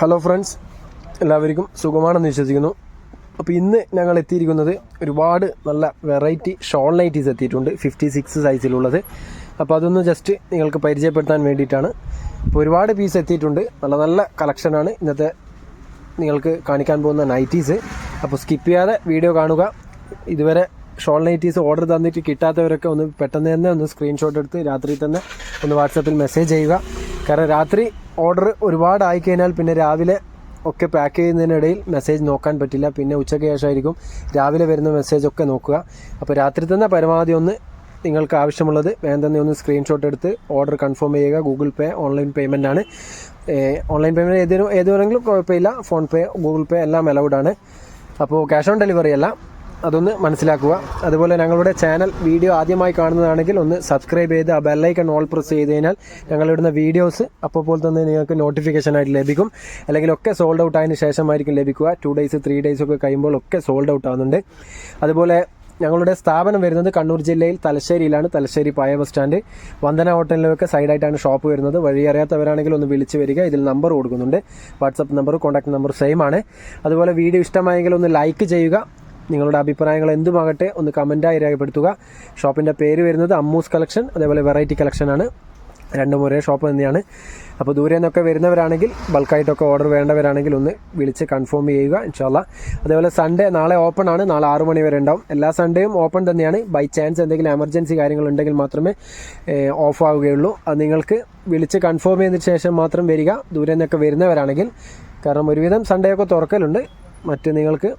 Hello friends എല്ലാവർക്കും സുഖമാണെന്ന് വിശ്വസിക്കുന്നു. അപ്പോൾ ഇന്ന് ഞങ്ങൾ എത്തിയിരിക്കുന്നത് ഒരുപാട് നല്ല വെറൈറ്റി ഷോൾ നൈറ്റീസ് എത്തിയിട്ടുണ്ട്. ഫിഫ്റ്റി സിക്സ് സൈസിലുള്ളത് അപ്പോൾ അതൊന്ന് ജസ്റ്റ് നിങ്ങൾക്ക് പരിചയപ്പെടുത്താൻ വേണ്ടിയിട്ടാണ്. അപ്പോൾ ഒരുപാട് പീസ് എത്തിയിട്ടുണ്ട്. നല്ല നല്ല കളക്ഷനാണ് ഇന്നത്തെ നിങ്ങൾക്ക് കാണിക്കാൻ പോകുന്ന നൈറ്റീസ് അപ്പോൾ സ്കിപ്പ് ചെയ്യാതെ വീഡിയോ കാണുക. ഇതുവരെ ഷോൾ നൈറ്റീസ് ഓർഡർ തന്നിട്ട് കിട്ടാത്തവരൊക്കെ ഒന്ന് പെട്ടെന്ന് തന്നെ ഒന്ന് സ്ക്രീൻഷോട്ട് എടുത്ത് രാത്രി തന്നെ ഒന്ന് വാട്സാപ്പിൽ മെസ്സേജ് ചെയ്യുക. കാരണം രാത്രി ഓർഡർ ഒരുപാട് ആയിക്കഴിഞ്ഞാൽ പിന്നെ രാവിലെ ഒക്കെ പാക്ക് ചെയ്യുന്നതിനിടയിൽ മെസ്സേജ് നോക്കാൻ പറ്റില്ല. പിന്നെ ഉച്ചയ്ക്ക് ശേഷമായിരിക്കും രാവിലെ വരുന്ന മെസ്സേജ് ഒക്കെ നോക്കുക. അപ്പോൾ രാത്രി തന്നെ പരമാവധി ഒന്ന് നിങ്ങൾക്ക് ആവശ്യമുള്ളത് വേഗം തന്നെ ഒന്ന് സ്ക്രീൻഷോട്ട് എടുത്ത് ഓർഡർ കൺഫേം ചെയ്യുക. ഗൂഗിൾ പേ ഓൺലൈൻ പേയ്മെന്റ് ആണ്. ഓൺലൈൻ പേയ്മെന്റ് ഏതൊരു ഏത് വേണമെങ്കിലും കുഴപ്പമില്ല. ഫോൺ പേ ഗൂഗിൾ പേ എല്ലാം അലൗഡ് ആണ്. അപ്പോൾ ക്യാഷ് ഓൺ ഡെലിവറി അല്ല. അതൊന്ന് മനസ്സിലാക്കുക. അതുപോലെ ഞങ്ങളുടെ ചാനൽ വീഡിയോ ആദ്യമായി കാണുന്നതാണെങ്കിൽ ഒന്ന് സബ്സ്ക്രൈബ് ചെയ്ത് ആ ബെല്ലൈക്കൺ ഓൾ പ്രസ് ചെയ്ത് കഴിഞ്ഞാൽ ഞങ്ങളിടുന്ന വീഡിയോസ് അപ്പോൾ തന്നെ നിങ്ങൾക്ക് നോട്ടിഫിക്കേഷൻ ആയിട്ട് ലഭിക്കും. അല്ലെങ്കിൽ ഒക്കെ സോൾഡ് ഔട്ട് ആയതിനു ശേഷമായിരിക്കും ലഭിക്കുക. ടു ഡേയ്സ് ത്രീ ഡേയ്സ് ഒക്കെ കഴിയുമ്പോൾ ഒക്കെ സോൾഡ് ഔട്ട് ആവുന്നുണ്ട്. അതുപോലെ ഞങ്ങളുടെ സ്ഥാപനം വരുന്നത് കണ്ണൂർ ജില്ലയിൽ തലശ്ശേരിയിലാണ്. തലശ്ശേരി പായ ബസ് സ്റ്റാൻഡ് വന്ദന ഹോട്ടലിലൊക്കെ സൈഡായിട്ടാണ് ഷോപ്പ് വരുന്നത്. വഴി അറിയാത്തവരാണെങ്കിൽ ഒന്ന് വിളിച്ച് വരിക. ഇതിൽ നമ്പർ കൊടുക്കുന്നുണ്ട്. WhatsApp number contact number same ആണ്. അതുപോലെ വീഡിയോ ഇഷ്ടമായെങ്കിൽ ഒന്ന് ലൈക്ക് ചെയ്യുക. നിങ്ങളുടെ അഭിപ്രായങ്ങൾ എന്തുമാകട്ടെ ഒന്ന് കമന്റായി രേഖപ്പെടുത്തുക. ഷോപ്പിന്റെ പേര് വരുന്നത് അമ്മൂസ് കളക്ഷൻ അതേപോലെ വെറൈറ്റി കളക്ഷനാണ് രണ്ടും ഒരേ ഷോപ്പ് തന്നെയാണ്. അപ്പോൾ ദൂരെ നിന്നൊക്കെ വരുന്നവരാണെങ്കിൽ ബൾക്കായിട്ടൊക്കെ ഓർഡർ വേണ്ടവരാണെങ്കിൽ ഒന്ന് വിളിച്ച് കൺഫേം ചെയ്യുക ഇൻഷാല്ല അതേപോലെ സൺഡേ നാളെ ഓപ്പൺ ആണ്. നാളെ ആറ് മണി വരെ ഉണ്ടാവും. എല്ലാ സൺഡേയും ഓപ്പൺ തന്നെയാണ്. ബൈ ചാൻസ് എന്തെങ്കിലും എമർജൻസി കാര്യങ്ങളുണ്ടെങ്കിൽ മാത്രമേ ഓഫ് ആവുകയുള്ളൂ. അത് നിങ്ങൾക്ക് വിളിച്ച് കൺഫേം ചെയ്തതിന് ശേഷം മാത്രം വരിക. ദൂരെ നിന്നൊക്കെ വരുന്നവരാണെങ്കിൽ കാരണം ഒരുവിധം സൺഡേ ഒക്കെ തുറക്കലുണ്ട്. മറ്റ് നിങ്ങൾക്ക്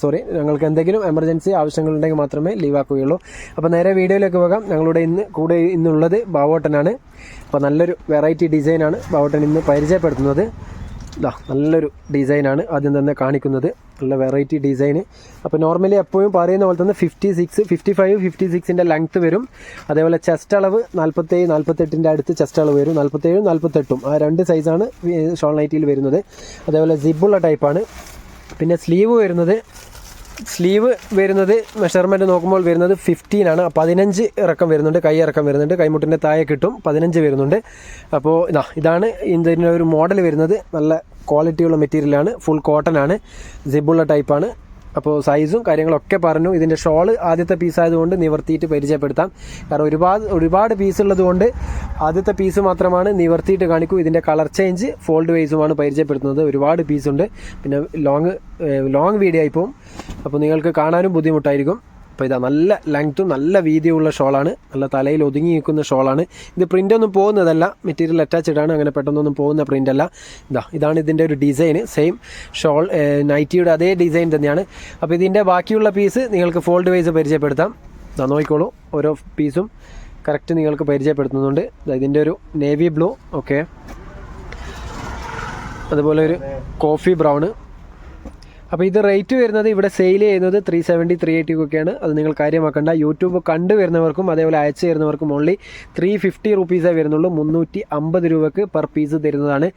സോറി ഞങ്ങൾക്ക് എന്തെങ്കിലും എമർജൻസി ആവശ്യങ്ങളുണ്ടെങ്കിൽ മാത്രമേ ലീവാക്കുകയുള്ളൂ അപ്പോൾ നേരെ വീഡിയോയിലേക്ക് പോകാം. ഞങ്ങളുടെ ഇന്ന് കൂടെ ഇന്നുള്ളത് ബാവോട്ടനാണ്. അപ്പോൾ നല്ലൊരു വെറൈറ്റി ഡിസൈനാണ് ബാവോട്ടൻ ഇന്ന് പരിചയപ്പെടുത്തുന്നത്. ഇതാ നല്ലൊരു ഡിസൈനാണ് ആദ്യം തന്നെ കാണിക്കുന്നത്. നല്ല വെറൈറ്റി ഡിസൈന് അപ്പോൾ നോർമലി എപ്പോഴും പറയുന്ന പോലെ തന്നെ fifty six fifty five fifty സിക്സിന്റെ length വരും. അതേപോലെ ചെസ്റ്റ് അളവ് നാൽപ്പത്തേഴ് നാൽപ്പത്തെട്ടിന്റെ അടുത്ത് ചെസ്റ്റ് അളവ് വരും. നാൽപ്പത്തേഴും നാൽപ്പത്തെട്ടും ആ രണ്ട് സൈസാണ് ഷോൾ നൈറ്റിയിൽ വരുന്നത്. അതേപോലെ സിബുള്ള ടൈപ്പാണ് പിന്നെ സ്ലീവ് വരുന്നത് സ്ലീവ് വരുന്നത് മെഷർമെന്റ് നോക്കുമ്പോൾ വരുന്നത് ഫിഫ്റ്റീൻ ആണ്. പതിനഞ്ച് ഇറക്കം വരുന്നുണ്ട്. കൈ ഇറക്കം വരുന്നുണ്ട്. കൈമുട്ടിന്റെ താഴെ കിട്ടും. പതിനഞ്ച് വരുന്നുണ്ട്. അപ്പോൾ ഇതാ ഇതാണ് ഇതിന്റെ ഒരു മോഡൽ വരുന്നത്. നല്ല ക്വാളിറ്റിയുള്ള മെറ്റീരിയലാണ് ഫുൾ കോട്ടൺ ആണ്. സിബുള്ള ടൈപ്പാണ് അപ്പോൾ സൈസും കാര്യങ്ങളൊക്കെ പറഞ്ഞു. ഇതിന്റെ ഷോൾ ആദ്യത്തെ പീസ് ആയതുകൊണ്ട് നിവർത്തിയിട്ട് പരിചയപ്പെടുത്താം. കാരണം ഒരുപാട് ഒരുപാട് പീസ് ഉള്ളതുകൊണ്ട് ആദ്യത്തെ പീസ് മാത്രമാണ് നിവർത്തിയിട്ട് കാണിക്കൂ. ഇതിന്റെ കളർ ചേഞ്ച് ഫോൾഡ് വൈസുമാണ് പരിചയപ്പെടുത്തുന്നത്. ഒരുപാട് പീസുണ്ട് പിന്നെ ലോങ് ലോങ് വീഡിയോ ആയിപ്പോവും അപ്പോൾ നിങ്ങൾക്ക് കാണാനും ബുദ്ധിമുട്ടായിരിക്കും. അപ്പോൾ ഇതാ നല്ല ലെങ്ത്തും നല്ല വീതിയുള്ള ഷോളാണ് നല്ല തലയിൽ ഒതുങ്ങി നിൽക്കുന്ന ഷോളാണ് ഇത് പ്രിന്റ് ഒന്നും പോകുന്നതല്ല. മെറ്റീരിയൽ അറ്റാച്ച്ഡാണ് അങ്ങനെ പെട്ടെന്നൊന്നും പോകുന്ന പ്രിന്റ് അല്ല. ഇതാ ഇതാണ് ഇതിന്റെ ഒരു ഡിസൈന് സെയിം ഷോൾ നൈറ്റിയുടെ അതേ ഡിസൈൻ തന്നെയാണ്. അപ്പോൾ ഇതിന്റെ ബാക്കിയുള്ള പീസ് നിങ്ങൾക്ക് ഫോൾഡ് വൈസ് പരിചയപ്പെടുത്താം. നോക്കിക്കോളൂ. ഓരോ പീസും കറക്റ്റ് നിങ്ങൾക്ക് പരിചയപ്പെടുത്തുന്നുണ്ട്. ഇതിന്റെ ഒരു നേവി ബ്ലൂ ഓക്കെ അതുപോലെ ഒരു കോഫി ബ്രൗണ് അപ്പോൾ ഇത് റേറ്റ് വരുന്നത് ഇവിടെ സെയിൽ ചെയ്യുന്നത് ത്രീ സെവന്റി ത്രീ എയ്റ്റി ഒക്കെയാണ് അത് നിങ്ങൾ കാര്യമാക്കേണ്ട. യൂട്യൂബ് കണ്ടു വരുന്നവർക്കും അതേപോലെ അയച്ചു തരുന്നവർക്കും ഓൺലി ത്രീ ഫിഫ്റ്റി റുപ്പീസേ വരുന്നുള്ളൂ. മുന്നൂറ്റി അമ്പത് രൂപക്ക് പെർ പീസ് തരുന്നതാണ്.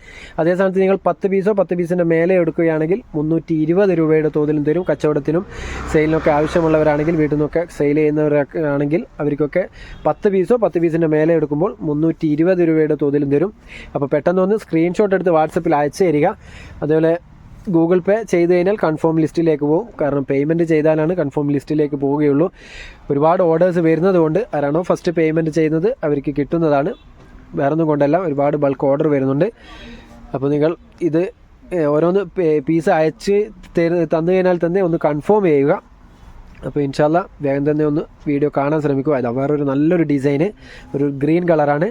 അതേ സമയത്ത് നിങ്ങൾ പത്ത് പീസോ പത്ത് പീസിന്റെ മേലെ എടുക്കുകയാണെങ്കിൽ മുന്നൂറ്റി ഇരുപത് രൂപയുടെ തോതിലും തരും. കച്ചവടത്തിനും സെയിലിനൊക്കെ ആവശ്യമുള്ളവരാണെങ്കിൽ വീട്ടിൽ നിന്നൊക്കെ സെയിൽ ചെയ്യുന്നവരൊക്കെ ആണെങ്കിൽ അവർക്കൊക്കെ പത്ത് പീസോ പത്ത് പീസിന്റെ മേലെ എടുക്കുമ്പോൾ മുന്നൂറ്റി ഇരുപത് രൂപയുടെ തോതിലും തരും. അപ്പോൾ പെട്ടെന്ന് ഒന്ന് സ്ക്രീൻഷോട്ട് എടുത്ത് വാട്സപ്പിൽ അയച്ചു തരിക. അതേപോലെ ഗൂഗിൾ പേ ചെയ്ത് കഴിഞ്ഞാൽ കൺഫേം ലിസ്റ്റിലേക്ക് പോകും. കാരണം പേയ്മെന്റ് ചെയ്താലാണ് കൺഫേം ലിസ്റ്റിലേക്ക് പോവുകയുള്ളൂ. ഒരുപാട് ഓർഡേഴ്സ് വരുന്നത് കൊണ്ട് ആരാണോ ഫസ്റ്റ് പേയ്മെന്റ് ചെയ്യുന്നത് അവർക്ക് കിട്ടുന്നതാണ്. വേറൊന്നും കൊണ്ടല്ല ഒരുപാട് ബൾക്ക് ഓർഡർ വരുന്നുണ്ട്. അപ്പോൾ നിങ്ങൾ ഇത് ഓരോന്ന് പീസ് അയച്ച് തന്നു കഴിഞ്ഞാൽ തന്നെ ഒന്ന് കൺഫേം ചെയ്യുക. അപ്പോൾ ഇൻഷാല്ല വേഗം തന്നെ ഒന്ന് വീഡിയോ കാണാൻ ശ്രമിക്കുക. അതാ വേറൊരു നല്ലൊരു ഡിസൈന് ഒരു ഗ്രീൻ കളറാണ്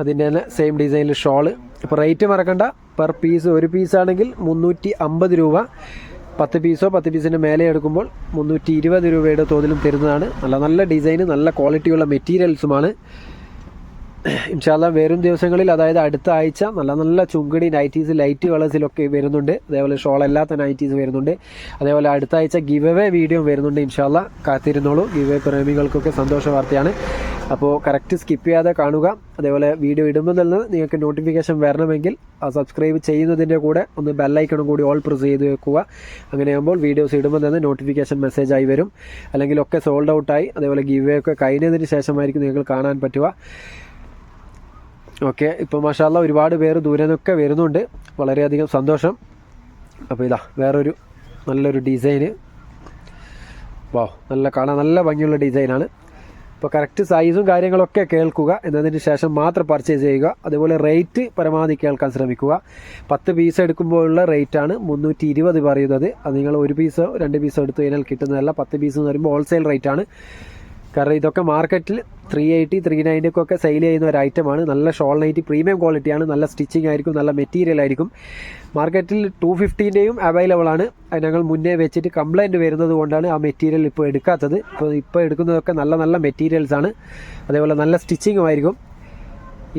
അതിന്റെ തന്നെ സെയിം ഡിസൈനിൽ ഷോൾ ഇപ്പോൾ റേറ്റ് മറക്കണ്ട. പെർ പീസ് ഒരു പീസാണെങ്കിൽ മുന്നൂറ്റി അമ്പത് രൂപ. പത്ത് പീസോ പത്ത് പീസിന്റെ മേലെ എടുക്കുമ്പോൾ മുന്നൂറ്റി ഇരുപത് രൂപയുടെ തോതിലും തരുന്നതാണ്. നല്ല നല്ല ഡിസൈന് നല്ല ക്വാളിറ്റിയുള്ള മെറ്റീരിയൽസുമാണ് ഇൻഷാല്ല വരും ദിവസങ്ങളിൽ അതായത് അടുത്ത ആഴ്ച നല്ല നല്ല ചുങ്കടി നൈറ്റീസ് ലൈറ്റ് കളേഴ്സിലൊക്കെ വരുന്നുണ്ട്. അതേപോലെ ഷോൾ അല്ലാത്ത നൈറ്റീസ് വരുന്നുണ്ട്. അതേപോലെ അടുത്ത ആഴ്ച ഗിവ് അവേ വീഡിയോ വരുന്നുണ്ട് ഇൻഷാല്ല കാത്തിരുന്നോളൂ. ഗിവ് അവേ പ്രേമികൾക്കൊക്കെ സന്തോഷ വാർത്തയാണ്. അപ്പോൾ കറക്റ്റ് സ്കിപ്പ് ചെയ്യാതെ കാണുക. അതേപോലെ വീഡിയോ ഇടുമ്പോൾ തന്നെ നിങ്ങൾക്ക് നോട്ടിഫിക്കേഷൻ വരണമെങ്കിൽ സബ്സ്ക്രൈബ് ചെയ്യുന്നതിന്റെ കൂടെ ഒന്ന് ബെല്ലൈക്കണം കൂടി ഓൾ പ്രസ് ചെയ്ത് വെക്കുക. അങ്ങനെയാകുമ്പോൾ വീഡിയോസ് ഇടുമ്പോൾ തന്നെ നോട്ടിഫിക്കേഷൻ മെസ്സേജ് ആയി വരും. അല്ലെങ്കിൽ ഒക്കെ സോൾഡ് ഔട്ടായി അതേപോലെ ഗിവ് ഒക്കെ കഴിഞ്ഞതിന് ശേഷമായിരിക്കും നിങ്ങൾക്ക് കാണാൻ പറ്റുക. ഓക്കെ ഇപ്പോൾ മഷാല ഒരുപാട് പേര് ദൂരെ നിന്നൊക്കെ വരുന്നുണ്ട്. വളരെയധികം സന്തോഷം. അപ്പോൾ ഇതാ വേറൊരു നല്ലൊരു ഡിസൈന്. വാ നല്ല കാണാൻ നല്ല ഭംഗിയുള്ള ഡിസൈനാണ്. അപ്പോൾ കറക്റ്റ് സൈസും കാര്യങ്ങളൊക്കെ കേൾക്കുക. എന്നതിന് ശേഷം മാത്രം പർച്ചേസ് ചെയ്യുക. അതുപോലെ റേറ്റ് പരമാവധി കേൾക്കാൻ ശ്രമിക്കുക. പത്ത് പീസ് എടുക്കുമ്പോഴുള്ള റേറ്റാണ് മുന്നൂറ്റി ഇരുപത് പറയുന്നത്. അത് നിങ്ങൾ ഒരു പീസോ രണ്ട് പീസോ എടുത്തു കഴിഞ്ഞാൽ കിട്ടുന്നതല്ല. പത്ത് പീസ് എന്ന് പറയുമ്പോൾ ഹോൾസെയിൽ റേറ്റാണ് കാരണം ഇതൊക്കെ മാർക്കറ്റിൽ ത്രീ എയ്റ്റി ത്രീ നയന്റിക്കൊക്കെ സെയിൽ ചെയ്യുന്ന ഒരു ഐറ്റമാണ് നല്ല ഷോൾ നൈറ്റി പ്രീമിയം ക്വാളിറ്റിയാണ് നല്ല സ്റ്റിച്ചിങ് ആയിരിക്കും നല്ല മെറ്റീരിയൽ ആയിരിക്കും. മാർക്കറ്റിൽ ടു ഫിഫ്റ്റീന്റെയും അവൈലബിൾ ആണ്. ഞങ്ങൾ മുന്നേ വെച്ചിട്ട് കംപ്ലൈന്റ് വരുന്നത് കൊണ്ടാണ് ആ മെറ്റീരിയൽ ഇപ്പോൾ എടുക്കാത്തത്. ഇപ്പോൾ ഇപ്പോൾ എടുക്കുന്നതൊക്കെ നല്ല നല്ല മെറ്റീരിയൽസ് ആണ്. അതേപോലെ നല്ല സ്റ്റിച്ചിങ്ങും ആയിരിക്കും.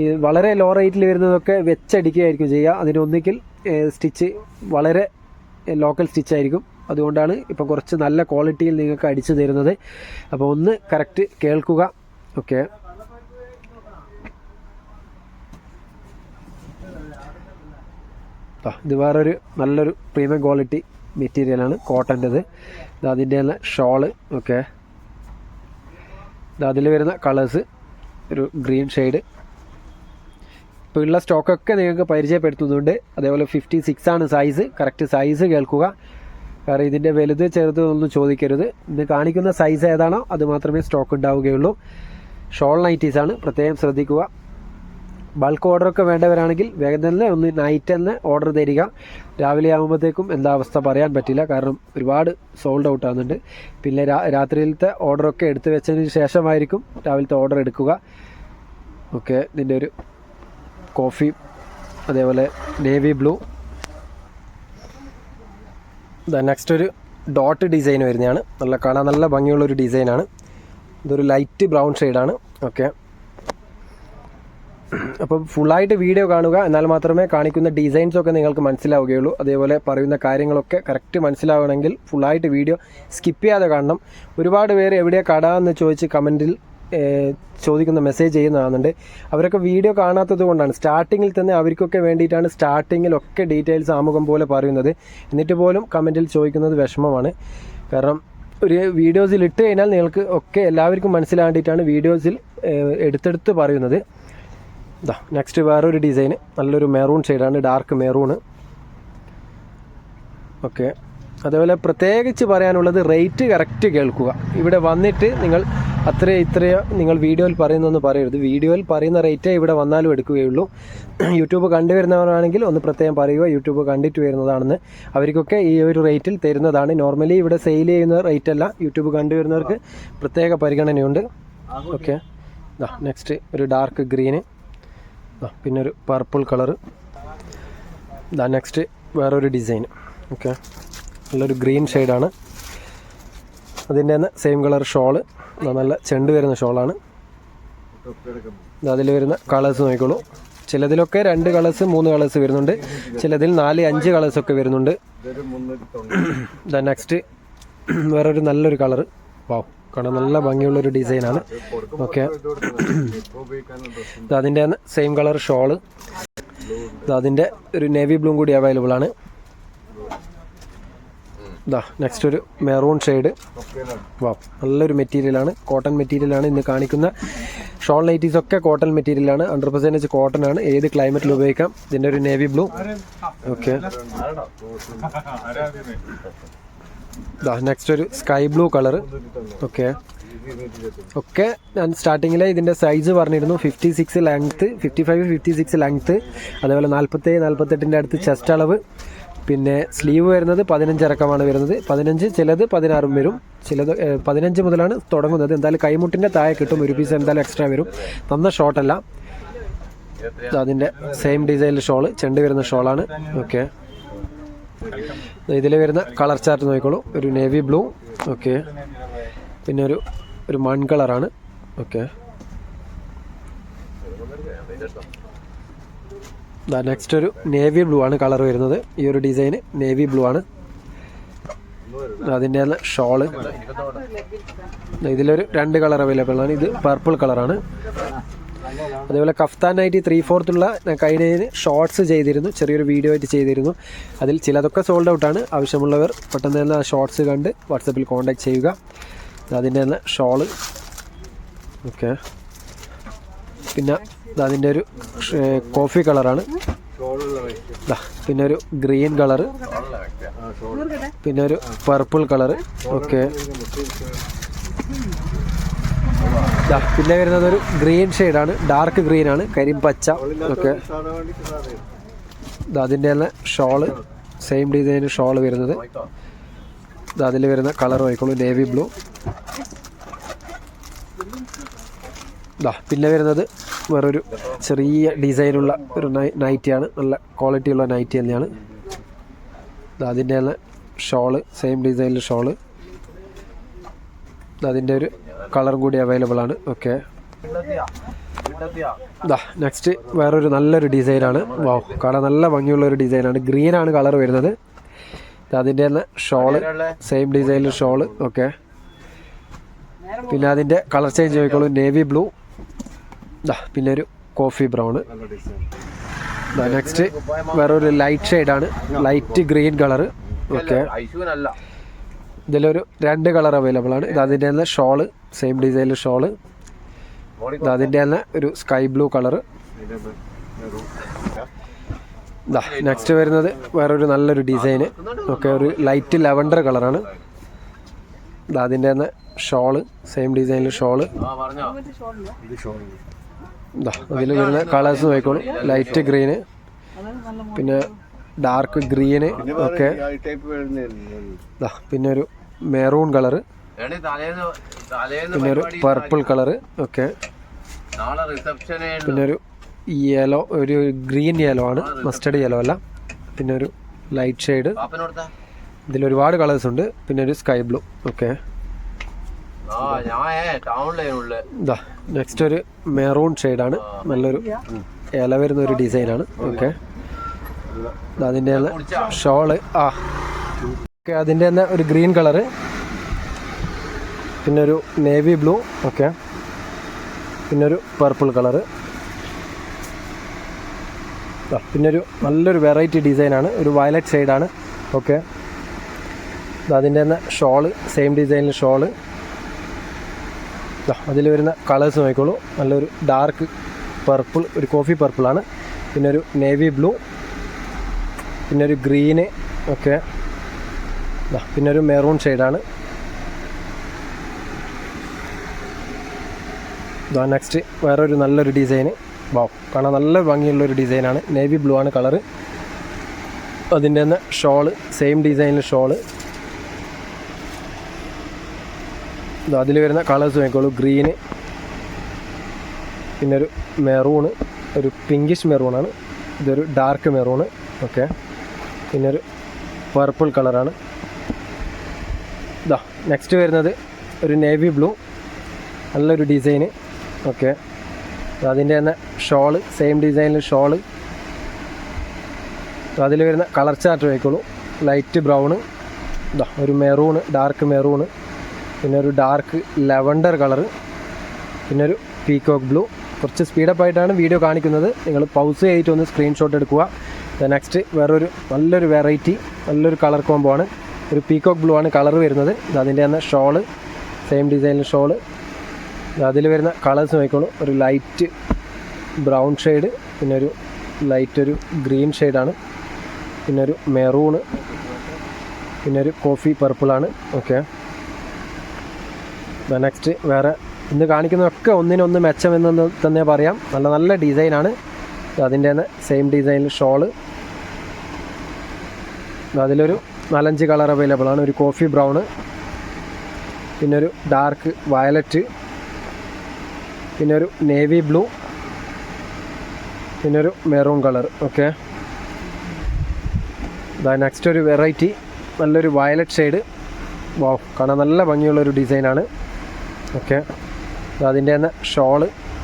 ഈ വളരെ ലോ റേറ്റിൽ വരുന്നതൊക്കെ വെച്ചടിക്കുകയായിരിക്കും ചെയ്യുക. അതിനൊന്നിക്കിൽ സ്റ്റിച്ച് വളരെ ലോക്കൽ സ്റ്റിച്ച് ആയിരിക്കും. അതുകൊണ്ടാണ് ഇപ്പം കുറച്ച് നല്ല ക്വാളിറ്റിയിൽ നിങ്ങൾക്ക് അടിച്ചു തരുന്നത്. അപ്പോൾ ഒന്ന് കറക്റ്റ് കേൾക്കുക. ഓക്കെ ഇത് വേറൊരു നല്ലൊരു പ്രീമിയം ക്വാളിറ്റി മെറ്റീരിയലാണ് കോട്ടന്റെത്. ഇത് അതിന്റെ തന്നെ ഷോൾ. ഓക്കെ ഇത് അതിൽ വരുന്ന കളേഴ്സ് ഒരു ഗ്രീൻ ഷെയ്ഡ് ഇപ്പോൾ ഉള്ള സ്റ്റോക്കൊക്കെ നിങ്ങൾക്ക് പരിചയപ്പെടുത്തുന്നുണ്ട്. അതേപോലെ ഫിഫ്റ്റി സിക്സ് ആണ് സൈസ് കറക്റ്റ് സൈസ് കേൾക്കുക. കാരണം ഇതിന്റെ വലുത് ചെറുത് ഒന്നും ചോദിക്കരുത്. ഇത് കാണിക്കുന്ന സൈസ് ഏതാണോ അത് മാത്രമേ സ്റ്റോക്ക് ഉണ്ടാവുകയുള്ളൂ. ഷോൾ നൈറ്റീസ് ആണ്. പ്രത്യേകം ശ്രദ്ധിക്കുക. ബൾക്ക് ഓർഡറൊക്കെ വേണ്ടവരാണെങ്കിൽ വേഗം തന്നെ ഒന്ന് നൈറ്റ് തന്നെ ഓർഡർ തരിക. രാവിലെ ആകുമ്പോഴത്തേക്കും എന്താ അവസ്ഥ പറയാൻ പറ്റില്ല. കാരണം ഒരുപാട് സോൾഡ് ഔട്ട് ആകുന്നുണ്ട് പിന്നെ രാത്രിയിലത്തെ ഓർഡറൊക്കെ എടുത്തു വെച്ചതിന് ശേഷമായിരിക്കും രാവിലത്തെ ഓർഡർ എടുക്കുക. ഓക്കെ ഇതിന്റെ ഒരു കോഫി അതേപോലെ നേവി ബ്ലൂ നെക്സ്റ്റ് ഒരു ഡോട്ട് ഡിസൈൻ വരുന്നതാണ്. നല്ല കാണാൻ നല്ല ഭംഗിയുള്ള ഒരു ഡിസൈനാണ് ഇതൊരു ലൈറ്റ് ബ്രൗൺ ഷെയ്ഡാണ് ഓക്കെ അപ്പോൾ ഫുള്ളായിട്ട് വീഡിയോ കാണുക. എന്നാൽ മാത്രമേ കാണിക്കുന്ന ഡിസൈൻസ് ഒക്കെ നിങ്ങൾക്ക് മനസ്സിലാവുകയുള്ളൂ. അതേപോലെ പറയുന്ന കാര്യങ്ങളൊക്കെ കറക്റ്റ് മനസ്സിലാവണമെങ്കിൽ ഫുള്ളായിട്ട് വീഡിയോ സ്കിപ്പ് ചെയ്യാതെ കാണണം. ഒരുപാട് പേര് എവിടെയാണ് കട എന്ന് ചോദിച്ച് കമന്റിൽ ചോദിക്കുന്ന മെസ്സേജ് ചെയ്യുന്നതാകുന്നുണ്ട് അവരൊക്കെ വീഡിയോ കാണാത്തത് കൊണ്ടാണ്. സ്റ്റാർട്ടിങ്ങിൽ തന്നെ അവർക്കൊക്കെ വേണ്ടിയിട്ടാണ് സ്റ്റാർട്ടിങ്ങിലൊക്കെ ഡീറ്റെയിൽസ് ആമുഖം പോലെ പറയുന്നത്. എന്നിട്ട് പോലും കമന്റിൽ ചോദിക്കുന്നത് വിഷമമാണ്. കാരണം ഒരു വീഡിയോസിൽ ഇട്ട് കഴിഞ്ഞാൽ നിങ്ങൾക്ക് ഒക്കെ എല്ലാവർക്കും മനസ്സിലാണ്ടിട്ടാണ് വീഡിയോസിൽ എടുത്തെടുത്ത് പറയുന്നത്. ഇതാ നെക്സ്റ്റ് വേറൊരു ഡിസൈന് നല്ലൊരു മെറൂൺ ഷെയ്ഡാണ് ഡാർക്ക് മെറൂണ് ഓക്കെ അതേപോലെ പ്രത്യേകിച്ച് പറയാനുള്ളത് റേറ്റ് കറക്റ്റ് കേൾക്കുക. ഇവിടെ വന്നിട്ട് നിങ്ങൾ അത്രയോ ഇത്രയോ നിങ്ങൾ വീഡിയോയിൽ പറയുന്നതെന്ന് പറയരുത്. വീഡിയോയിൽ പറയുന്ന റേറ്റേ ഇവിടെ വന്നാലും എടുക്കുകയുള്ളൂ. യൂട്യൂബ് കണ്ടുവരുന്നവരാണെങ്കിൽ ഒന്ന് പ്രത്യേകം പറയുക. യൂട്യൂബ് കണ്ടിട്ട് വരുന്നതാണെന്ന് അവർക്കൊക്കെ ഈ ഒരു റേറ്റിൽ തരുന്നതാണ്. നോർമലി ഇവിടെ സെയിൽ ചെയ്യുന്ന റേറ്റ് അല്ല. യൂട്യൂബ് കണ്ടുവരുന്നവർക്ക് പ്രത്യേക പരിഗണനയുണ്ട്. ഓക്കെ നെക്സ്റ്റ് ഒരു ഡാർക്ക് ഗ്രീന് പിന്നെ ഒരു പർപ്പിൾ കളറ് ദാ നെക്സ്റ്റ് വേറൊരു ഡിസൈൻ ഓക്കെ നല്ലൊരു ഗ്രീൻ ഷെയ്ഡാണ് അതിന്റെ തന്നെ സെയിം കളർ ഷോൾ നല്ല ചെണ്ട് വരുന്ന ഷോളാണ് അതിൽ വരുന്ന കളേഴ്സ് നോക്കിക്കോളൂ. ചിലതിലൊക്കെ രണ്ട് കളേഴ്സ് മൂന്ന് കളേഴ്സ് വരുന്നുണ്ട്. ചിലതിൽ നാല് അഞ്ച് കളേഴ്സ് ഒക്കെ വരുന്നുണ്ട്. നെക്സ്റ്റ് വേറൊരു നല്ലൊരു കളർ വാവ് കാണാൻ നല്ല ഭംഗിയുള്ളൊരു ഡിസൈനാണ് ഓക്കെ അതിന്റെ സെയിം കളർ ഷോൾ അതിന്റെ ഒരു നേവി ബ്ലൂ കൂടി അവൈലബിൾ ആണ്. ഇതാ നെക്സ്റ്റ് ഒരു മെറൂൺ ഷെയ്ഡ് വാ നല്ലൊരു മെറ്റീരിയലാണ് കോട്ടൺ മെറ്റീരിയലാണ് ഇന്ന് കാണിക്കുന്ന. ഷോൾ നൈറ്റീസ് ഒക്കെ കോട്ടൺ മെറ്റീരിയലാണ് ഹൺഡ്രഡ് പെർസെന്റേജ് കോട്ടൺ ആണ്. ഏത് ക്ലൈമറ്റിൽ ഉപയോഗിക്കാം? ഇതിന്റെ ഒരു നേവി ബ്ലൂ ഓക്കെ നെക്സ്റ്റ് ഒരു സ്കൈ ബ്ലൂ കളർ ഓക്കെ ഒക്കെ ഞാൻ സ്റ്റാർട്ടിങ്ങിൽ ഇതിന്റെ സൈസ് പറഞ്ഞിരുന്നു. Fifty six length fifty five fifty six length അതേപോലെ നാൽപ്പത്തേഴ് നാൽപ്പത്തെട്ടിന്റെ അടുത്ത് ചെസ്റ്റ് അളവ്. പിന്നെ സ്ലീവ് വരുന്നത് പതിനഞ്ച് ഇറക്കമാണ് വരുന്നത്. പതിനഞ്ച് ചിലത് പതിനാറും വരും. ചിലത് പതിനഞ്ച് മുതലാണ് തുടങ്ങുന്നത്. എന്തായാലും കൈമുട്ടിന്റെ താഴെ കിട്ടും. ഒരു പീസ് എന്തായാലും എക്സ്ട്രാ വരും. നന്ന ഷോട്ടല്ല അതിന്റെ സെയിം ഡിസൈനിൽ ഷോൾ ചെണ്ട് വരുന്ന ഷോളാണ് ഓക്കെ ഇതിൽ വരുന്ന കളർ ചാർട്ട് നോക്കിക്കോളൂ. ഒരു നേവി ബ്ലൂ ഓക്കെ പിന്നെ ഒരു ഒരു മൺ കളറാണ് ഓക്കെ നെക്സ്റ്റ് ഒരു നേവി ബ്ലൂ ആണ് കളർ വരുന്നത്. ഈ ഒരു ഡിസൈൻ നേവി ബ്ലൂ ആണ്. അതിന്റെ ഷോൾ ഇതിലൊരു രണ്ട് കളർ അവൈലബിൾ ആണ്. ഇത് പർപ്പിൾ കളറാണ് അതേപോലെ കഫ്താൻ നൈറ്റി ത്രീ ഫോർത്തുള്ള കഴിഞ്ഞതിന് ഷോർട്സ് ചെയ്തിരുന്നു. ചെറിയൊരു വീഡിയോ ആയിട്ട് ചെയ്തിരുന്നു. അതിൽ ചിലതൊക്കെ സോൾഡ് ഔട്ട് ആണ്. ആവശ്യമുള്ളവർ പെട്ടെന്ന് തന്നെ ആ ഷോർട്സ് കണ്ട് വാട്സപ്പിൽ കോൺടാക്ട് ചെയ്യുക. അതിന്റെ തന്നെ ഷോൾ ഓക്കെ പിന്നെ അതിന്റെ ഒരു കോഫി കളറാണ്. പിന്നെ ഒരു ഗ്രീൻ കളറ്. പിന്നെ ഒരു പർപ്പിൾ കളറ്. ഓക്കെ. പിന്നെ വരുന്നത് ഒരു ഗ്രീൻ ഷെയ്ഡാണ്. ഡാർക്ക് ഗ്രീൻ ആണ്. കരിമ്പച്ച ഓക്കെ. അതിന്റെ തന്നെ ഷോൾ. സെയിം ഡിസൈൻ ഷോൾ വരുന്നത്. അതിൽ വരുന്ന കളർ നോക്കിക്കോളൂ നേവി ബ്ലൂ. പിന്നെ വരുന്നത് വേറൊരു ചെറിയ ഡിസൈനുള്ള ഒരു നൈറ്റിയാണ്. നല്ല ക്വാളിറ്റിയുള്ള നൈറ്റി തന്നെയാണ്. അതിന്റെ തന്നെ ഷോൾ സെയിം ഡിസൈനിൽ ഷോൾ. അതിന്റെ ഒരു കളറും കൂടി അവൈലബിൾ ആണ്. ഓക്കെ. ഇതാ നെക്സ്റ്റ് വേറൊരു നല്ലൊരു ഡിസൈനാണ്. വാ കാണാൻ നല്ല ഭംഗിയുള്ള ഒരു ഡിസൈനാണ്. ഗ്രീനാണ് കളർ വരുന്നത്. അതിന്റെ തന്നെ ഷോൾ സെയിം ഡിസൈനിൽ ഷോൾ. ഓക്കെ. പിന്നെ അതിന്റെ കളർ ചേഞ്ച് നോക്കിക്കോളൂ നേവി ബ്ലൂ. പിന്നെ ഒരു കോഫി ബ്രൗൺ നെക്സ്റ്റ് വേറൊരു ലൈറ്റ് ഷെയ്ഡാണ് ലൈറ്റ് ഗ്രീൻ കളറ് ഓക്കെ ഇതിലൊരു രണ്ട് കളർ അവൈലബിൾ ആണ്. ഇത് അതിന്റെ തന്നെ ഷോൾ സെയിം ഡിസൈനിൽ ഷോൾ ഇത് അതിന്റെ തന്നെ ഒരു സ്കൈ ബ്ലൂ കളർ ഇതാ നെക്സ്റ്റ് വരുന്നത് വേറൊരു നല്ലൊരു ഡിസൈന് ഓക്കെ ഒരു ലൈറ്റ് ലെവൻഡർ കളറാണ് ഇത് അതിന്റെ തന്നെ ഷോൾ സെയിം ഡിസൈനിൽ ഷോൾ ഇതാ അതിൽ വരുന്ന കളേഴ്സ് നോക്കിക്കോളൂ. ലൈറ്റ് ഗ്രീന് പിന്നെ ഡാർക്ക് ഗ്രീന് ഒക്കെ. ഇതാ പിന്നെ ഒരു മെറൂൺ കളറ് പിന്നെ ഒരു പർപ്പിൾ കളറ് ഒക്കെ. പിന്നെ ഒരു യെലോ ഒരു ഗ്രീൻ യെലോ ആണ്. മസ്റ്റർഡ് യെലോ അല്ല. പിന്നെ ഒരു ലൈറ്റ് ഷെയ്ഡ് ഇതിൽ ഒരുപാട് കളേഴ്സ് ഉണ്ട്. പിന്നെ ഒരു സ്കൈ ബ്ലൂ ഓക്കെ ഇതാ നെക്സ്റ്റ് ഒരു മെറൂൺ ഷെയ്ഡാണ് നല്ലൊരു ഇല വരുന്ന ഒരു ഡിസൈനാണ് ഓക്കെ അതിന്റെ തന്നെ ഷോൾ ആ. ഓക്കെ അതിന്റെ തന്നെ ഒരു ഗ്രീൻ കളറ് പിന്നെ ഒരു നേവി ബ്ലൂ ഓക്കെ പിന്നെ ഒരു പർപ്പിൾ കളറ് പിന്നെ ഒരു നല്ലൊരു വെറൈറ്റി ഡിസൈനാണ് ഒരു വയലറ്റ് ഷെയ്ഡാണ് ഓക്കെ അതിന്റെ തന്നെ ഷോൾ സെയിം ഡിസൈനിൽ ഷോൾ അതിൽ വരുന്ന കളേഴ്സ് നോക്കിക്കോളൂ. നല്ലൊരു ഡാർക്ക് പർപ്പിൾ ഒരു കോഫി പർപ്പിളാണ് പിന്നെ ഒരു നേവി ബ്ലൂ പിന്നെ ഒരു ഗ്രീന് ഒക്കെ പിന്നെ ഒരു മെറൂൺ ഷെയ്ഡാണ് നെക്സ്റ്റ് വേറൊരു നല്ലൊരു ഡിസൈന് വാവ് കാണാൻ നല്ല ഭംഗിയുള്ളൊരു ഡിസൈനാണ് നേവി ബ്ലൂ ആണ് കളറ് അതിന്റെ തന്നെ ഷോൾ സെയിം ഡിസൈനിൽ ഷോൾ അതിൽ വരുന്ന കളേഴ്സ് നോക്കിക്കോളൂ ഗ്രീന് പിന്നെ ഒരു മെറൂണ് ഒരു പിങ്കിഷ് മെറൂണാണ്. ഇതൊരു ഡാർക്ക് മെറൂണ്. ഓക്കെ. പിന്നെ ഒരു പർപ്പിൾ കളറാണ്. ഇതാ നെക്സ്റ്റ് വരുന്നത് ഒരു നേവി ബ്ലൂ. നല്ലൊരു ഡിസൈന്. ഓക്കെ. അതിന്റെ തന്നെ ഷോൾ സെയിം ഡിസൈനിൽ ഷോൾ. അതിൽ വരുന്ന കളർ ചാർട്ട് വയ്ക്കുള്ളൂ ലൈറ്റ് ബ്രൗണ്. ഇതാ ഒരു മെറൂണ് ഡാർക്ക് മെറൂണ്. പിന്നെ ഒരു ഡാർക്ക് ലവൻഡർ കളർ പിന്നെ ഒരു പീകോക്ക് ബ്ലൂ കുറച്ച് സ്പീഡപ്പ് ആയിട്ടാണ് വീഡിയോ കാണിക്കുന്നത്. നിങ്ങൾ പൗസ് ചെയ്തിട്ട് ഒന്ന് സ്ക്രീൻഷോട്ട് എടുക്കുക. നെക്സ്റ്റ് വേറൊരു നല്ലൊരു വെറൈറ്റി നല്ലൊരു കളർ കോംബോ ആണ്. ഒരു പീകോക്ക് ബ്ലൂ ആണ് കളർ വരുന്നത്. ഇത് അതിന്റെ തന്നെ ഷോൾ സെയിം ഡിസൈനിൽ ഷോൾ അതിൽ വരുന്ന കളേഴ്സ് നോക്കിക്കോളൂ. ഒരു ലൈറ്റ് ബ്രൗൺ ഷെയ്ഡ് പിന്നെ ഒരു ലൈറ്റ് ഒരു ഗ്രീൻ ഷെയ്ഡാണ് പിന്നെ ഒരു മെറൂണ് പിന്നെ ഒരു കോഫി പർപ്പിളാണ് ഓക്കെ നെക്സ്റ്റ് വേറെ ഇന്ന് കാണിക്കുന്നതൊക്കെ ഒന്നിനൊന്ന് മെച്ചമെന്ന് തന്നെ പറയാം. നല്ല നല്ല ഡിസൈനാണ്. അതിന്റെ തന്നെ സെയിം ഡിസൈനിൽ ഷോൾ അതിലൊരു നാലഞ്ച് കളർ അവൈലബിൾ ആണ്. ഒരു കോഫി ബ്രൗണ് പിന്നെ ഒരു ഡാർക്ക് വയലറ്റ് പിന്നെ ഒരു നേവി ബ്ലൂ പിന്നൊരു മെറൂൺ കളർ ഓക്കെ നെക്സ്റ്റ് ഒരു വെറൈറ്റി നല്ലൊരു വയലറ്റ് ഷെയ്ഡ് വാവ് കാണാൻ നല്ല ഭംഗിയുള്ളൊരു ഡിസൈനാണ് ഓക്കെ. അതിന്റെ തന്നെ ഷോൾ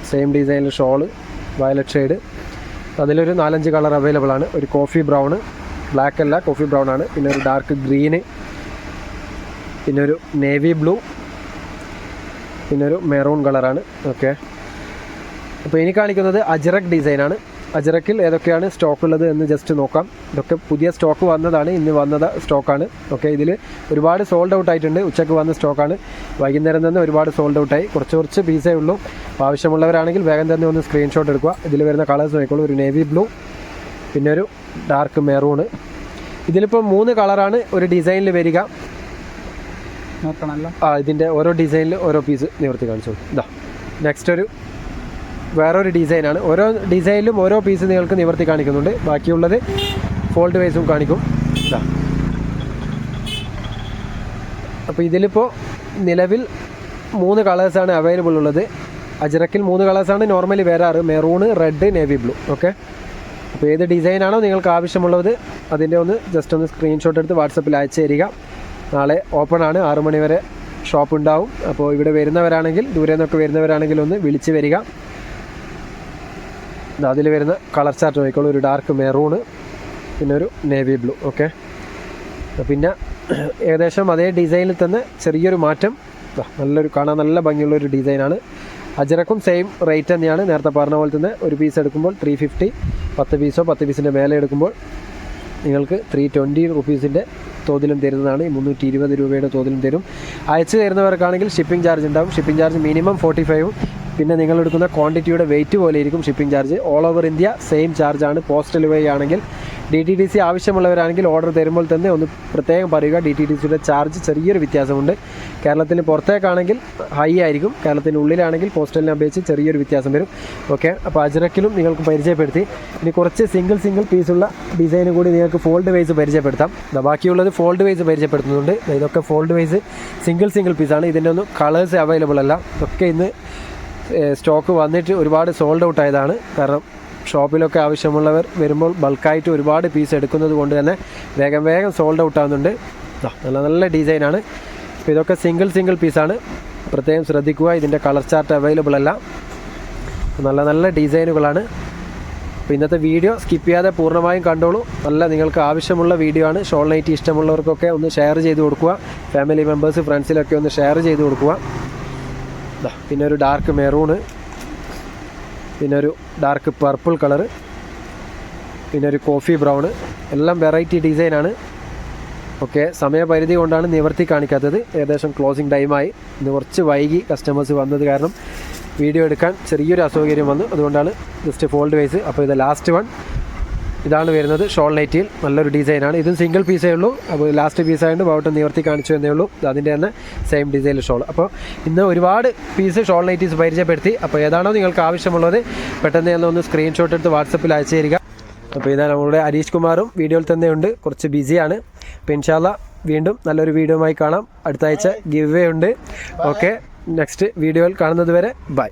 സെയിം ഡിസൈനിൽ ഷോൾ വയലറ്റ് ഷെയ്ഡ് അതിലൊരു നാലഞ്ച് കളർ അവൈലബിൾ ആണ്. ഒരു കോഫി ബ്രൗൺ ബ്ലാക്ക് അല്ല കോഫി ബ്രൗൺ ആണ്. പിന്നെ ഒരു ഡാർക്ക് ഗ്രീന് പിന്നെ ഒരു നേവി ബ്ലൂ പിന്നെ ഒരു മെറൂൺ കളറാണ്. ഓക്കെ. അപ്പോൾ ഇനി കാണിക്കുന്നത് അജറക് ഡിസൈനാണ് അജറക്കിൽ ഏതൊക്കെയാണ് സ്റ്റോക്ക് ഉള്ളത് എന്ന് ജസ്റ്റ് നോക്കാം. ഇതൊക്കെ പുതിയ സ്റ്റോക്ക് വന്നതാണ് ഇന്ന് വന്നത് സ്റ്റോക്കാണ്. ഓക്കെ ഇതിൽ ഒരുപാട് സോൾഡ് ഔട്ട് ആയിട്ടുണ്ട്. ഉച്ചയ്ക്ക് വന്ന സ്റ്റോക്കാണ്. വൈകുന്നേരം തന്നെ ഒരുപാട് സോൾഡ് ഔട്ടായി കുറച്ച് കുറച്ച് പീസേ ഉള്ളൂ. ആവശ്യമുള്ളവരാണെങ്കിൽ വേഗം തന്നെ ഒന്ന് സ്ക്രീൻഷോട്ട് എടുക്കുക. ഇതിൽ വരുന്ന കളേഴ്സ് നോക്കിക്കോളൂ. ഒരു നേവി ബ്ലൂ പിന്നെ ഒരു ഡാർക്ക് മെറൂണ് ഇതിലിപ്പോൾ മൂന്ന് കളറാണ് ഒരു ഡിസൈനിൽ വരിക. നോക്കണല്ലോ. ആ ഇതിന്റെ ഓരോ ഡിസൈനിൽ ഓരോ പീസ് നിവർത്തി കാണിച്ചു ഇതാ നെക്സ്റ്റ് ഒരു വേറൊരു ഡിസൈനാണ്. ഓരോ ഡിസൈനിലും ഓരോ പീസ് നിങ്ങൾക്ക് നിവർത്തി കാണിക്കുന്നുണ്ട്. ബാക്കിയുള്ളത് ഫോൾഡ് വൈസും കാണിക്കും. അപ്പോൾ ഇതിലിപ്പോൾ നിലവിൽ മൂന്ന് കളേഴ്സാണ് അവൈലബിൾ ഉള്ളത്. അജറക്കിൽ മൂന്ന് കളേഴ്സാണ് നോർമലി വരാറ് maroon red navy blue okay അപ്പോൾ ഏത് ഡിസൈനാണോ നിങ്ങൾക്ക് ആവശ്യമുള്ളത് അതിന്റെ ഒന്ന് ജസ്റ്റ് ഒന്ന് സ്ക്രീൻഷോട്ട് എടുത്ത് വാട്സപ്പിൽ അയച്ചു തരിക. നാളെ ഓപ്പൺ ആണ്. ആറു മണി വരെ ഷോപ്പ് ഉണ്ടാവും. അപ്പോൾ ഇവിടെ വരുന്നവരാണെങ്കിൽ ദൂരെ നിന്നൊക്കെ വരുന്നവരാണെങ്കിൽ ഒന്ന് വിളിച്ച് വരിക. അതിൽ വരുന്ന കളർ ചാർട്ട് നോക്കിക്കോളൂ. ഒരു ഡാർക്ക് മെറൂണ് പിന്നെ ഒരു നേവി ബ്ലൂ ഓക്കെ പിന്നെ ഏകദേശം അതേ ഡിസൈനിൽ തന്നെ ചെറിയൊരു മാറ്റം. നല്ലൊരു കാണാൻ നല്ല ഭംഗിയുള്ളൊരു ഡിസൈനാണ് അജറക്കും സെയിം റേറ്റ് തന്നെയാണ്. നേരത്തെ പറഞ്ഞ പോലെ തന്നെ ഒരു പീസ് എടുക്കുമ്പോൾ ത്രീ ഫിഫ്റ്റി പത്ത് പീസോ പത്ത് പീസിന്റെ മേലെ എടുക്കുമ്പോൾ നിങ്ങൾക്ക് ത്രീ ട്വന്റി റുപ്പീസിന്റെ തോതിലും തരുന്നതാണ്. മുന്നൂറ്റി ഇരുപത് രൂപയുടെ തോതിലും തരും. അയച്ചു തരുന്നവർക്കാണെങ്കിൽ ഷിപ്പിംഗ് ചാർജ് ഉണ്ടാവും. ഷിപ്പിംഗ് ചാർജ് മിനിമം ഫോർട്ടി ഫൈവും പിന്നെ നിങ്ങൾ എടുക്കുന്ന ക്വാണ്ടിറ്റിയുടെ വെയിറ്റ് പോലെ ഇരിക്കും shipping charge all over India same ചാർജാണ് postal വഴി ആണെങ്കിൽ ഡി ടി ഡി സി ആവശ്യമുള്ളവരാണെങ്കിൽ ഓർഡർ തരുമ്പോൾ തന്നെ ഒന്ന് പ്രത്യേകം പറയുക. ഡി ടി ഡി സിയുടെ ചാർജ് ചെറിയൊരു വ്യത്യാസമുണ്ട്. കേരളത്തിന് പുറത്തേക്കാണെങ്കിൽ ഹൈ ആയിരിക്കും. കേരളത്തിന് ഉള്ളിലാണെങ്കിൽ പോസ്റ്റലിനെ അപേക്ഷിച്ച് ചെറിയൊരു വ്യത്യാസം വരും. ഓക്കെ അപ്പോൾ അജറക്കിലും നിങ്ങൾക്ക് പരിചയപ്പെടുത്തി. ഇനി കുറച്ച് സിംഗിൾ സിംഗിൾ പീസുള്ള ഡിസൈനും കൂടി നിങ്ങൾക്ക് ഫോൾഡ് വൈസ് പരിചയപ്പെടുത്താം. ബാക്കിയുള്ളത് ഫോൾഡ് വൈസ് പരിചയപ്പെടുത്തുന്നുണ്ട്. ഇതൊക്കെ ഫോൾഡ് വൈസ് സിംഗിൾ സിംഗിൾ പീസാണ് ഇതിന്റെ ഒന്നും കളേഴ്സ് അവൈലബിൾ അല്ല. ഒക്കെ ഇന്ന് സ്റ്റോക്ക് വന്നിട്ട് ഒരുപാട് സോൾഡ് ഔട്ട് ആയതാണ്. കാരണം ഷോപ്പിലൊക്കെ ആവശ്യമുള്ളവർ വരുമ്പോൾ ബൾക്കായിട്ട് ഒരുപാട് പീസ് എടുക്കുന്നത് കൊണ്ട് തന്നെ വേഗം വേഗം സോൾഡ് ഔട്ട് ആവുന്നുണ്ട്. നല്ല നല്ല ഡിസൈനാണ് അപ്പോൾ ഇതൊക്കെ സിംഗിൾ സിംഗിൾ പീസാണ് പ്രത്യേകം ശ്രദ്ധിക്കുക ഇതിന്റെ കളർ ചാർട്ട് അവൈലബിൾ അല്ല. നല്ല നല്ല ഡിസൈനുകളാണ് അപ്പോൾ ഇന്നത്തെ വീഡിയോ സ്കിപ്പ് ചെയ്യാതെ പൂർണമായും കണ്ടോളൂ. നല്ല നിങ്ങൾക്ക് ആവശ്യമുള്ള വീഡിയോ ആണ്. ഷോൾ നൈറ്റ് ഇഷ്ടമുള്ളവർക്കൊക്കെ ഒന്ന് ഷെയർ ചെയ്ത് കൊടുക്കുക. ഫാമിലി മെമ്പേഴ്സ് ഫ്രണ്ട്സിലൊക്കെ ഒന്ന് ഷെയർ ചെയ്ത് കൊടുക്കുക. പിന്നെ ഒരു ഡാർക്ക് മെറൂണ് പിന്നെ ഒരു ഡാർക്ക് പർപ്പിൾ കളർ പിന്നെ ഒരു കോഫി ബ്രൗണ് എല്ലാം വെറൈറ്റി ഡിസൈനാണ് ഓക്കെ സമയപരിധി കൊണ്ടാണ് നിവർത്തി കാണിക്കാത്തത്. ഏകദേശം ക്ലോസിംഗ് ടൈമായി ഇന്ന് കുറച്ച് വൈകി കസ്റ്റമേഴ്സ് വന്നത് കാരണം വീഡിയോ എടുക്കാൻ ചെറിയൊരു അസൗകര്യം വന്നു. അതുകൊണ്ടാണ് ജസ്റ്റ് ഫോൾഡ് വൈസ് അപ്പോൾ ഇത് ലാസ്റ്റ് വൺ ഇതാണ് വരുന്നത് ഷോൾ നൈറ്റിയിൽ. നല്ലൊരു ഡിസൈനാണ്. ഇതും സിംഗിൾ പീസേ ഉള്ളൂ. അപ്പോൾ ലാസ്റ്റ് പീസ് ബൗട്ട് നിവർത്തി കാണിച്ചു എന്നേ ഉള്ളൂ. അതിന്റെ തന്നെ സെയിം ഡിസൈനിൽ ഷോൾ. അപ്പോൾ ഇന്ന് ഒരുപാട് പീസ് ഷോൾ നൈറ്റീസ് പരിചയപ്പെടുത്തി. അപ്പോൾ ഏതാണോ നിങ്ങൾക്ക് ആവശ്യമുള്ളത് പെട്ടെന്ന് തന്നെ ഒന്ന് സ്ക്രീൻഷോട്ട് എടുത്ത് വാട്സപ്പിൽ അയച്ചു തരിക. അപ്പോൾ ഇതാ നമ്മളുടെ ഹരീഷ് കുമാറും വീഡിയോയിൽ തന്നെയുണ്ട് കുറച്ച് ബിസിയാണ് ഇൻഷാല്ല വീണ്ടും നല്ലൊരു വീഡിയോയുമായി കാണാം. അടുത്ത ആഴ്ച ഗിവ് ഉണ്ട്. ഓക്കെ നെക്സ്റ്റ് വീഡിയോയിൽ കാണുന്നത് വരെ ബൈ